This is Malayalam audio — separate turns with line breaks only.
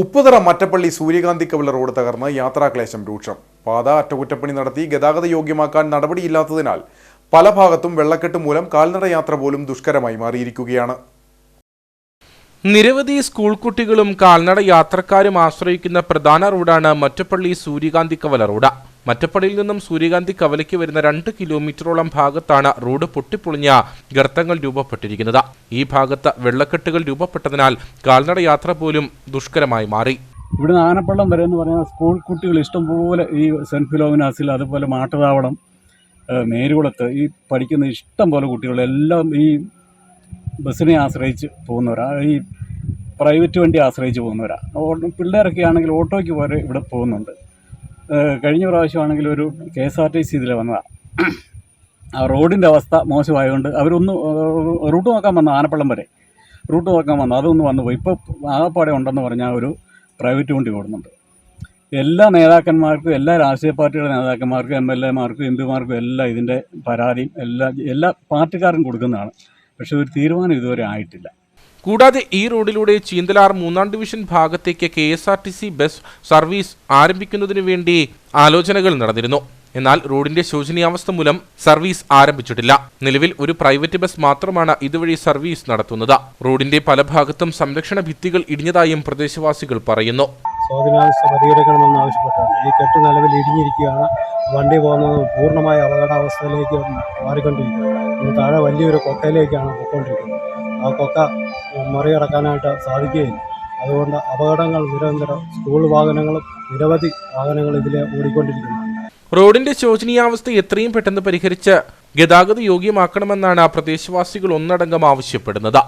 ഉപ്പുതറ മറ്റപ്പള്ളി സൂര്യകാന്തി കവിള റോഡ് തകർന്ന് യാത്രാക്ലേശം രൂക്ഷം. പാത അറ്റകുറ്റപ്പണി നടത്തി ഗതാഗത യോഗ്യമാക്കാൻ നടപടിയില്ലാത്തതിനാൽ പല ഭാഗത്തും വെള്ളക്കെട്ട് മൂലം കാൽനട യാത്ര പോലും ദുഷ്കരമായി മാറിയിരിക്കുകയാണ്.
നിരവധി സ്കൂൾ കുട്ടികളും കാൽനട യാത്രക്കാരും ആശ്രയിക്കുന്ന പ്രധാന റോഡാണ് മറ്റപ്പള്ളി സൂര്യകാന്തി കവല റോഡ് മറ്റപ്പള്ളിയിൽ നിന്നും സൂര്യകാന്തി കവലയ്ക്ക് വരുന്ന രണ്ട് കിലോമീറ്ററോളം ഭാഗത്താണ് റോഡ് പൊട്ടിപ്പൊളിഞ്ഞ ഗർത്തങ്ങൾ രൂപപ്പെട്ടിരിക്കുന്നത്. ഈ ഭാഗത്ത് വെള്ളക്കെട്ടുകൾ രൂപപ്പെട്ടതിനാൽ കാൽനട യാത്ര പോലും ദുഷ്കരമായി മാറി.
ഇവിടെ ആനപ്പള്ളം വരെ എന്ന് പറഞ്ഞാൽ സ്കൂൾ കുട്ടികൾ ഇഷ്ടംപോലെ ഈ സെന്റ് ഫിലോമിനാസിൽ അതുപോലെ മാട്ടുതാവളം നേരുകുളത്ത് ഈ പഠിക്കുന്ന ഇഷ്ടം പോലെ കുട്ടികളെല്ലാം ഈ ബസ്സിനെ ആശ്രയിച്ച് പോകുന്നവരാണ് ഈ പ്രൈവറ്റ് വണ്ടി ആശ്രയിച്ച് പോകുന്നവരാണ് പിള്ളേരൊക്കെ ആണെങ്കിൽ ഓട്ടോയ്ക്ക് വരെ ഇവിടെ പോകുന്നുണ്ട്. കഴിഞ്ഞ പ്രാവശ്യമാണെങ്കിൽ ഒരു K S R T C ഇതിൽ വന്നതാണ് ആ റോഡിന്റെ അവസ്ഥ മോശമായതുകൊണ്ട് അവരൊന്ന് റൂട്ട് നോക്കാൻ വന്ന ആനപ്പള്ളം വരെ. റൂട്ട് നോക്കാൻ വന്നു അതൊന്ന് വന്നു പോയി. ഇപ്പോൾ ആകപ്പാടെ ഉണ്ടെന്ന് പറഞ്ഞാൽ ഒരു പ്രൈവറ്റ് വണ്ടി ഓടുന്നുണ്ട്. എല്ലാ നേതാക്കന്മാർക്കും എല്ലാ രാഷ്ട്രീയ പാർട്ടിയുടെ നേതാക്കന്മാർക്കും എം എൽ എമാർക്കും എം പിമാർക്കും എല്ലാം ഇതിന്റെ പരാതിയും എല്ലാ എല്ലാ പാർട്ടിക്കാരും കൊടുക്കുന്നതാണ്. പക്ഷേ ഒരു തീരുമാനം ഇതുവരെ ആയിട്ടില്ല.
കൂടാതെ ഈ റോഡിലൂടെ ചീന്തലാർ മൂന്നാം ഡിവിഷൻ ഭാഗത്തേക്ക് K S R T C bus service ആരംഭിക്കുന്നതിനു വേണ്ടി ആലോചനകൾ നടന്നിരുന്നു. എന്നാൽ റോഡിന്റെ ശോചനീയാവസ്ഥ മൂലം സർവീസ് ആരംഭിച്ചിട്ടില്ല. നിലവിൽ ഒരു പ്രൈവറ്റ് ബസ് മാത്രമാണ് ഇതുവഴി സർവീസ് നടത്തുന്നത്. റോഡിന്റെ പല ഭാഗത്തും സംരക്ഷണ ഭിത്തികൾ ഇടിഞ്ഞതായും പ്രദേശവാസികൾ പറയുന്നു.
ഈ കെട്ട് നിലവിൽ ഇടിഞ്ഞിരിക്കുകയാണ്. വണ്ടി പോകുന്നത് പൂർണമായ അപകടാവസ്ഥയിലേക്ക് മാറിക്കൊണ്ടിരിക്കുന്നത് താഴെ വലിയൊരു കൊട്ടയിലേക്കാണ് പൊയ്ക്കൊണ്ടിരിക്കുന്നത്. ആ കൊക്ക മറികടക്കാനായിട്ട് സാധിക്കുകയില്ല. അതുകൊണ്ട് അപകടങ്ങൾ നിരന്തരം സ്കൂൾ വാഹനങ്ങളും നിരവധി വാഹനങ്ങൾ ഇതിലെ ഓടിക്കൊണ്ടിരിക്കുന്നു.
റോഡിന്റെ ശോചനീയാവസ്ഥ എത്രയും പെട്ടെന്ന് പരിഹരിച്ച് ഗതാഗത യോഗ്യമാക്കണമെന്നാണ് പ്രദേശവാസികൾ ഒന്നടങ്കം ആവശ്യപ്പെടുന്നത്.